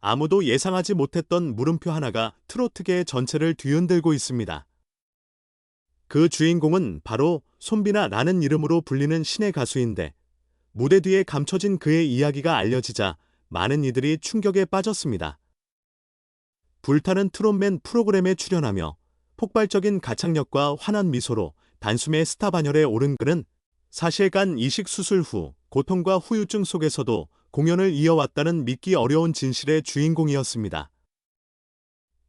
아무도 예상하지 못했던 물음표 하나가 트로트계 전체를 뒤흔들고 있습니다. 그 주인공은 바로 손비나라는 이름으로 불리는 신의 가수인데 무대 뒤에 감춰진 그의 이야기가 알려지자 많은 이들이 충격에 빠졌습니다. 불타는 트롯맨 프로그램에 출연하며 폭발적인 가창력과 환한 미소로 단숨에 스타 반열에 오른 그는 사실간 이식 수술 후 고통과 후유증 속에서도 공연을 이어왔다는 믿기 어려운 진실의 주인공이었습니다.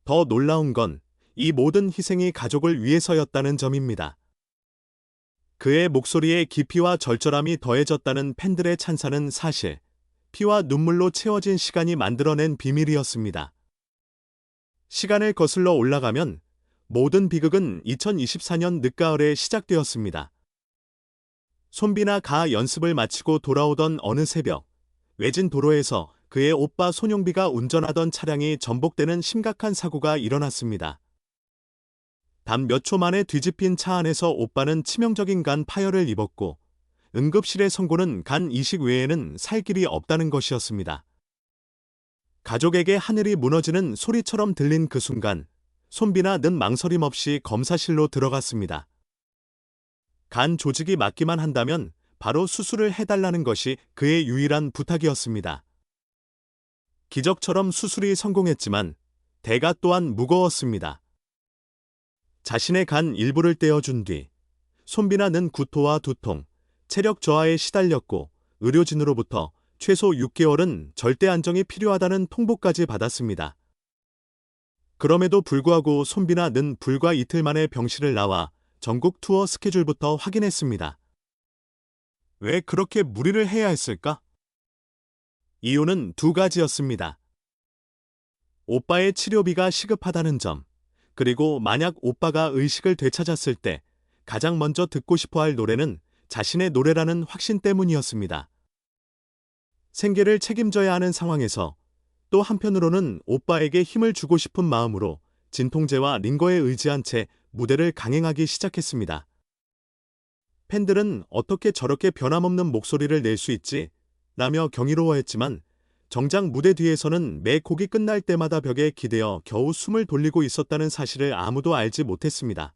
더 놀라운 건 이 모든 희생이 가족을 위해서였다는 점입니다. 그의 목소리에 깊이와 절절함이 더해졌다는 팬들의 찬사는 사실 피와 눈물로 채워진 시간이 만들어낸 비밀이었습니다. 시간을 거슬러 올라가면 모든 비극은 2024년 늦가을에 시작되었습니다. 손비나 가 연습을 마치고 돌아오던 어느 새벽, 외진 도로에서 그의 오빠 손용비가 운전하던 차량이 전복되는 심각한 사고가 일어났습니다. 단 몇 초 만에 뒤집힌 차 안에서 오빠는 치명적인 간 파열을 입었고 응급실에 선고는 간 이식 외에는 살 길이 없다는 것이었습니다. 가족에게 하늘이 무너지는 소리처럼 들린 그 순간 손비나 는 망설임 없이 검사실로 들어갔습니다. 간 조직이 맞기만 한다면 바로 수술을 해달라는 것이 그의 유일한 부탁이었습니다. 기적처럼 수술이 성공했지만 대가 또한 무거웠습니다. 자신의 간 일부를 떼어준 뒤 손비나는 구토와 두통, 체력 저하에 시달렸고 의료진으로부터 최소 6개월은 절대 안정이 필요하다는 통보까지 받았습니다. 그럼에도 불구하고 손비나는 불과 이틀 만에 병실을 나와 전국 투어 스케줄부터 확인했습니다. 왜 그렇게 무리를 해야 했을까? 이유는 두 가지였습니다. 오빠의 치료비가 시급하다는 점, 그리고 만약 오빠가 의식을 되찾았을 때 가장 먼저 듣고 싶어 할 노래는 자신의 노래라는 확신 때문이었습니다. 생계를 책임져야 하는 상황에서 또 한편으로는 오빠에게 힘을 주고 싶은 마음으로 진통제와 링거에 의지한 채 무대를 강행하기 시작했습니다. 팬들은 어떻게 저렇게 변함없는 목소리를 낼 수 있지? 라며 경이로워했지만 정작 무대 뒤에서는 매 곡이 끝날 때마다 벽에 기대어 겨우 숨을 돌리고 있었다는 사실을 아무도 알지 못했습니다.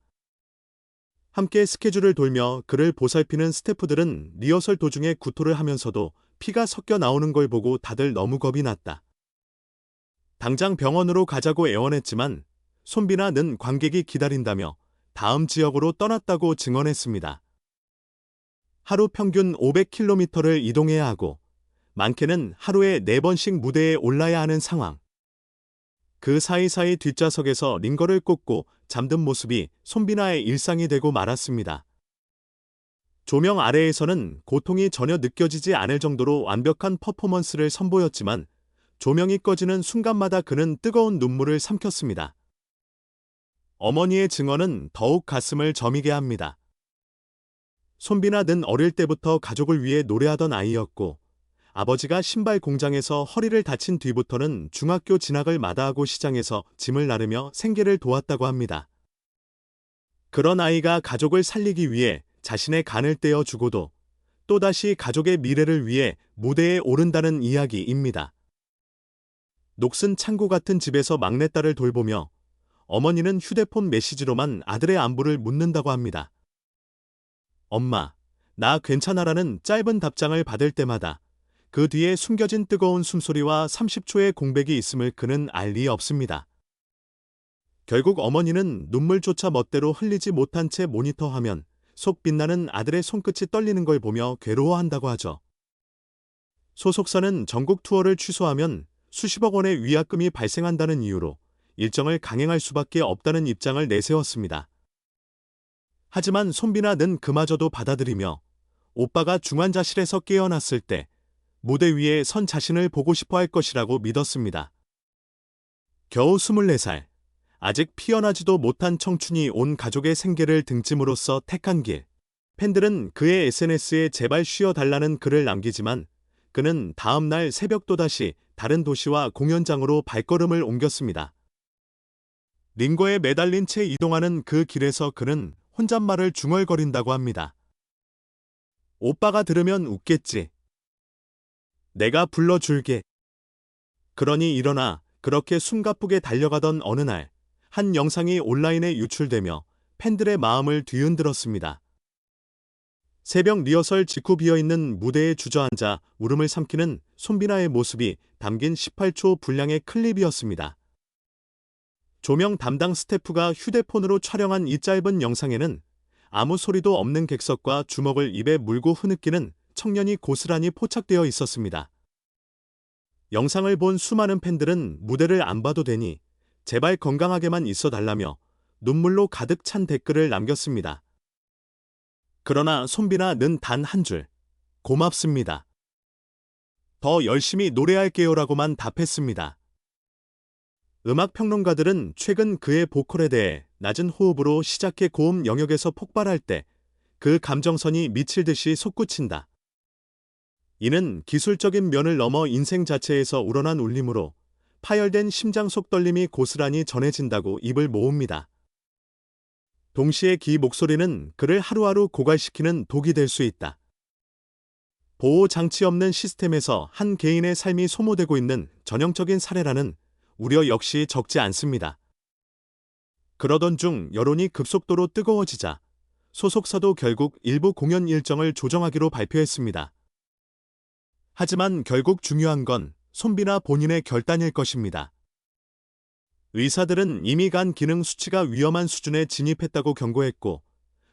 함께 스케줄을 돌며 그를 보살피는 스태프들은 리허설 도중에 구토를 하면서도 피가 섞여 나오는 걸 보고 다들 너무 겁이 났다. 당장 병원으로 가자고 애원했지만 손비나 는 관객이 기다린다며 다음 지역으로 떠났다고 증언했습니다. 하루 평균 500km를 이동해야 하고 많게는 하루에 4번씩 무대에 올라야 하는 상황. 그 사이사이 뒷좌석에서 링거를 꽂고 잠든 모습이 손비나의 일상이 되고 말았습니다. 조명 아래에서는 고통이 전혀 느껴지지 않을 정도로 완벽한 퍼포먼스를 선보였지만 조명이 꺼지는 순간마다 그는 뜨거운 눈물을 삼켰습니다. 어머니의 증언은 더욱 가슴을 저미게 합니다. 손비나는 어릴 때부터 가족을 위해 노래하던 아이였고 아버지가 신발 공장에서 허리를 다친 뒤부터는 중학교 진학을 마다하고 시장에서 짐을 나르며 생계를 도왔다고 합니다. 그런 아이가 가족을 살리기 위해 자신의 간을 떼어 주고도 또다시 가족의 미래를 위해 무대에 오른다는 이야기입니다. 녹슨 창고 같은 집에서 막내딸을 돌보며 어머니는 휴대폰 메시지로만 아들의 안부를 묻는다고 합니다. 엄마, 나 괜찮아라는 짧은 답장을 받을 때마다 그 뒤에 숨겨진 뜨거운 숨소리와 30초의 공백이 있음을 그는 알 리 없습니다. 결국 어머니는 눈물조차 멋대로 흘리지 못한 채 모니터하면 속 빛나는 아들의 손끝이 떨리는 걸 보며 괴로워한다고 하죠. 소속사는 전국 투어를 취소하면 수십억 원의 위약금이 발생한다는 이유로 일정을 강행할 수밖에 없다는 입장을 내세웠습니다. 하지만 손비나 는 그마저도 받아들이며 오빠가 중환자실에서 깨어났을 때 무대 위에 선 자신을 보고 싶어 할 것이라고 믿었습니다. 겨우 24살, 아직 피어나지도 못한 청춘이 온 가족의 생계를 등짐으로써 택한 길. 팬들은 그의 SNS에 제발 쉬어달라는 글을 남기지만 그는 다음 날 새벽 또다시 다른 도시와 공연장으로 발걸음을 옮겼습니다. 링거에 매달린 채 이동하는 그 길에서 그는 혼잣말을 중얼거린다고 합니다. 오빠가 들으면 웃겠지. 내가 불러줄게. 그러니 일어나 그렇게 숨가쁘게 달려가던 어느 날, 한 영상이 온라인에 유출되며 팬들의 마음을 뒤흔들었습니다. 새벽 리허설 직후 비어있는 무대에 주저앉아 울음을 삼키는 손비나의 모습이 담긴 18초 분량의 클립이었습니다. 조명 담당 스태프가 휴대폰으로 촬영한 이 짧은 영상에는 아무 소리도 없는 객석과 주먹을 입에 물고 흐느끼는 청년이 고스란히 포착되어 있었습니다. 영상을 본 수많은 팬들은 무대를 안 봐도 되니 제발 건강하게만 있어 달라며 눈물로 가득 찬 댓글을 남겼습니다. 그러나 손비나는 단 한 줄. 고맙습니다. 더 열심히 노래할게요라고만 답했습니다. 음악 평론가들은 최근 그의 보컬에 대해 낮은 호흡으로 시작해 고음 영역에서 폭발할 때 그 감정선이 미칠 듯이 솟구친다. 이는 기술적인 면을 넘어 인생 자체에서 우러난 울림으로 파열된 심장 속 떨림이 고스란히 전해진다고 입을 모읍니다. 동시에 기 목소리는 그를 하루하루 고갈시키는 독이 될 수 있다. 보호 장치 없는 시스템에서 한 개인의 삶이 소모되고 있는 전형적인 사례라는 우려 역시 적지 않습니다. 그러던 중 여론이 급속도로 뜨거워지자 소속사도 결국 일부 공연 일정을 조정하기로 발표했습니다. 하지만 결국 중요한 건 손비나 본인의 결단일 것입니다. 의사들은 이미 간 기능 수치가 위험한 수준에 진입했다고 경고했고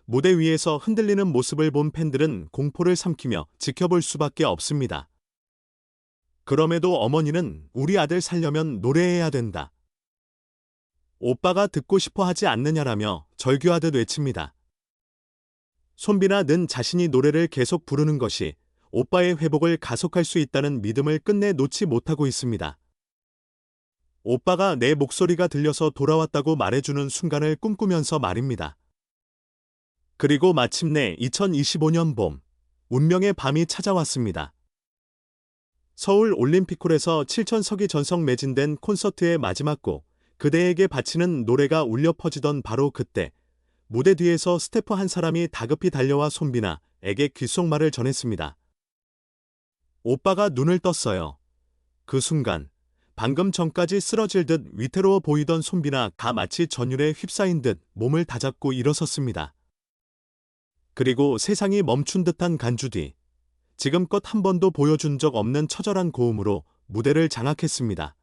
무대 위에서 흔들리는 모습을 본 팬들은 공포를 삼키며 지켜볼 수밖에 없습니다. 그럼에도 어머니는 우리 아들 살려면 노래해야 된다. 오빠가 듣고 싶어 하지 않느냐라며 절규하듯 외칩니다. 손비나 는 자신이 노래를 계속 부르는 것이 오빠의 회복을 가속할 수 있다는 믿음을 끝내 놓지 못하고 있습니다. 오빠가 내 목소리가 들려서 돌아왔다고 말해주는 순간을 꿈꾸면서 말입니다. 그리고 마침내 2025년 봄, 운명의 밤이 찾아왔습니다. 서울 올림픽홀에서 7천석이 전석 매진된 콘서트의 마지막 곡, 그대에게 바치는 노래가 울려 퍼지던 바로 그때, 무대 뒤에서 스태프 한 사람이 다급히 달려와 손비나에게 귓속말을 전했습니다. 오빠가 눈을 떴어요. 그 순간, 방금 전까지 쓰러질 듯 위태로워 보이던 손비나가 마치 전율에 휩싸인 듯 몸을 다잡고 일어섰습니다. 그리고 세상이 멈춘 듯한 간주 뒤 지금껏 한 번도 보여준 적 없는 처절한 고음으로 무대를 장악했습니다.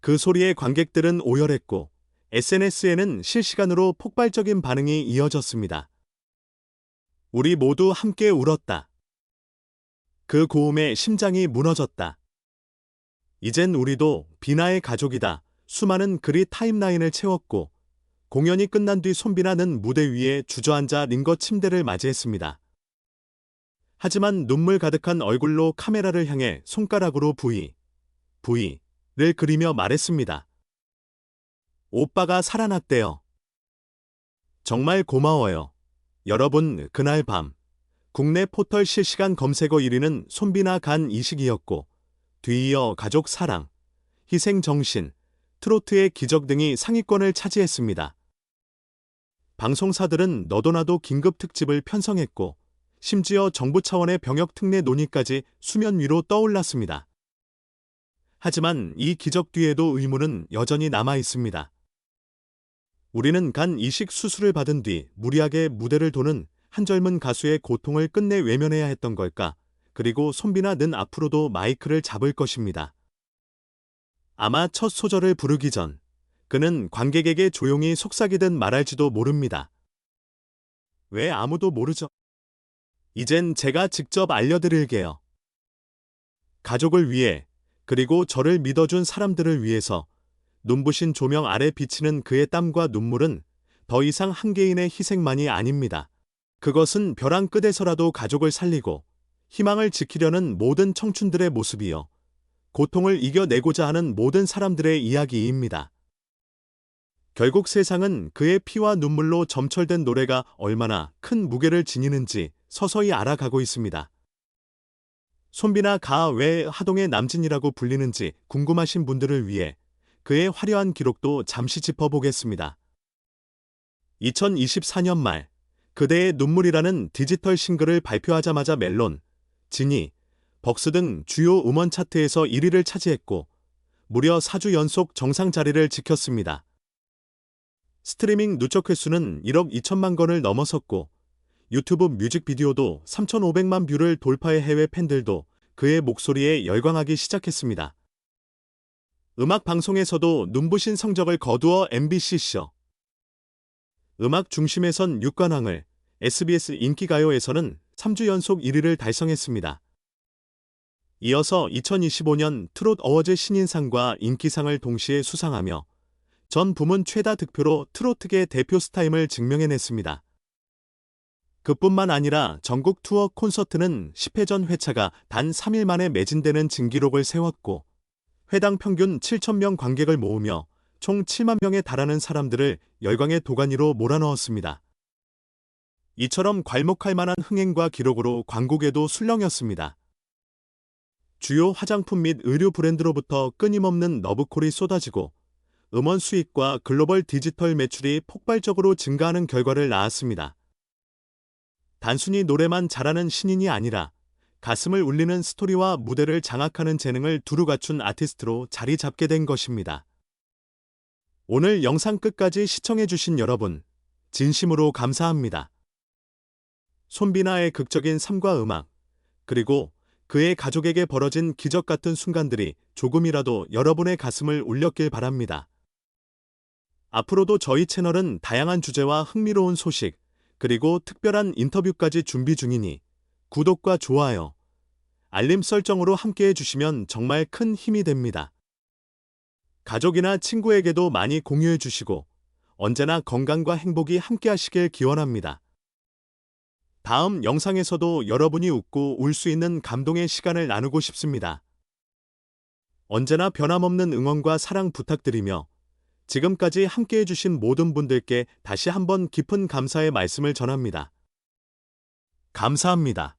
그 소리에 관객들은 오열했고 SNS에는 실시간으로 폭발적인 반응이 이어졌습니다. 우리 모두 함께 울었다. 그 고음에 심장이 무너졌다. 이젠 우리도 비나의 가족이다. 수많은 글이 타임라인을 채웠고 공연이 끝난 뒤 손비나는 무대 위에 주저앉아 링거 침대를 맞이했습니다. 하지만 눈물 가득한 얼굴로 카메라를 향해 손가락으로 부위, 부위를 그리며 말했습니다. 오빠가 살아났대요. 정말 고마워요. 여러분, 그날 밤, 국내 포털 실시간 검색어 1위는 손비나 간 이식이었고, 뒤이어 가족 사랑, 희생 정신, 트로트의 기적 등이 상위권을 차지했습니다. 방송사들은 너도나도 긴급 특집을 편성했고, 심지어 정부 차원의 병역 특례 논의까지 수면 위로 떠올랐습니다. 하지만 이 기적 뒤에도 의문은 여전히 남아 있습니다. 우리는 간 이식 수술을 받은 뒤 무리하게 무대를 도는 한 젊은 가수의 고통을 끝내 외면해야 했던 걸까? 그리고 손비나 는 앞으로도 마이크를 잡을 것입니다. 아마 첫 소절을 부르기 전 그는 관객에게 조용히 속삭이듯 말할지도 모릅니다. 왜 아무도 모르죠? 이젠 제가 직접 알려드릴게요. 가족을 위해 그리고 저를 믿어준 사람들을 위해서 눈부신 조명 아래 비치는 그의 땀과 눈물은 더 이상 한 개인의 희생만이 아닙니다. 그것은 벼랑 끝에서라도 가족을 살리고 희망을 지키려는 모든 청춘들의 모습이요. 고통을 이겨내고자 하는 모든 사람들의 이야기입니다. 결국 세상은 그의 피와 눈물로 점철된 노래가 얼마나 큰 무게를 지니는지 서서히 알아가고 있습니다. 손비나 가 왜 하동의 남진이라고 불리는지 궁금하신 분들을 위해 그의 화려한 기록도 잠시 짚어보겠습니다. 2024년 말 그대의 눈물이라는 디지털 싱글을 발표하자마자 멜론, 진이, 벅스 등 주요 음원 차트에서 1위를 차지했고 무려 4주 연속 정상 자리를 지켰습니다. 스트리밍 누적 횟수는 1억 2천만 건을 넘어섰고 유튜브 뮤직비디오도 3,500만 뷰를 돌파해 해외 팬들도 그의 목소리에 열광하기 시작했습니다. 음악 방송에서도 눈부신 성적을 거두어 MBC쇼, 음악 중심에선 6관왕을, SBS 인기가요에서는 3주 연속 1위를 달성했습니다. 이어서 2025년 트롯 어워즈 신인상과 인기상을 동시에 수상하며 전 부문 최다 득표로 트로트계 대표 스타임을 증명해냈습니다. 그뿐만 아니라 전국 투어 콘서트는 10회 전 회차가 단 3일 만에 매진되는 진기록을 세웠고 회당 평균 7,000명 관객을 모으며 총 7만 명에 달하는 사람들을 열광의 도가니로 몰아넣었습니다. 이처럼 괄목할 만한 흥행과 기록으로 광고계도 술렁였습니다. 주요 화장품 및 의류 브랜드로부터 끊임없는 너브콜이 쏟아지고 음원 수익과 글로벌 디지털 매출이 폭발적으로 증가하는 결과를 낳았습니다. 단순히 노래만 잘하는 신인이 아니라 가슴을 울리는 스토리와 무대를 장악하는 재능을 두루 갖춘 아티스트로 자리 잡게 된 것입니다. 오늘 영상 끝까지 시청해주신 여러분, 진심으로 감사합니다. 손비나의 극적인 삶과 음악, 그리고 그의 가족에게 벌어진 기적 같은 순간들이 조금이라도 여러분의 가슴을 울렸길 바랍니다. 앞으로도 저희 채널은 다양한 주제와 흥미로운 소식, 그리고 특별한 인터뷰까지 준비 중이니 구독과 좋아요, 알림 설정으로 함께 해 주시면 정말 큰 힘이 됩니다. 가족이나 친구에게도 많이 공유해 주시고 언제나 건강과 행복이 함께 하시길 기원합니다. 다음 영상에서도 여러분이 웃고 울 수 있는 감동의 시간을 나누고 싶습니다. 언제나 변함없는 응원과 사랑 부탁드리며 지금까지 함께 해주신 모든 분들께 다시 한번 깊은 감사의 말씀을 전합니다. 감사합니다.